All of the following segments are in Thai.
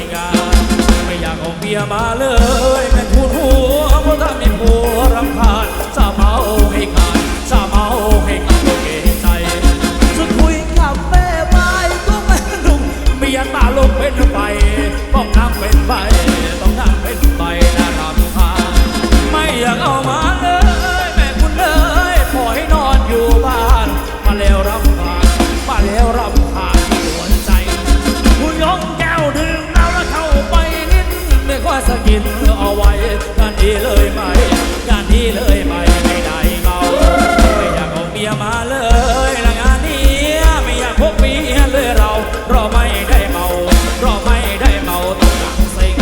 ไม่อยากเอาเบียมาเลย เลยละงานนี้ไม่อยากพบเมียเลยเราเพราะไม่ได้เมาเพราะไม่ได้เมาต้องหนังสิ่ง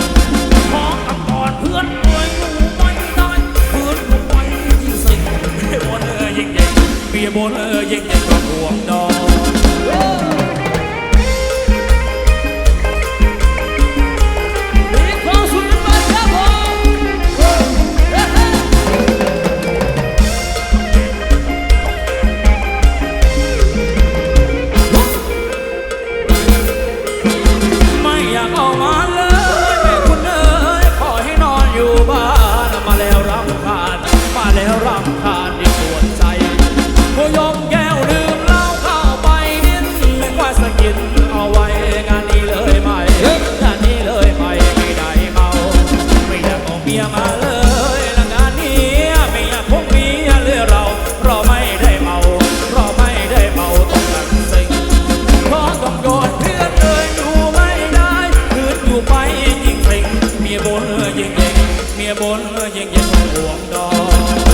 ของกับก่อนเพื่อนรวยอยู่ไม่ได้เพื่อนรวยยิ่งสิงเบียบนเออยิ่งใหญ่เบียบนเออยิ่งใหญ่กว่าพวงดอก Oh. มีบุญยิ่งยิ่งเมียบุญยิ่งยิ่งห่วงดอก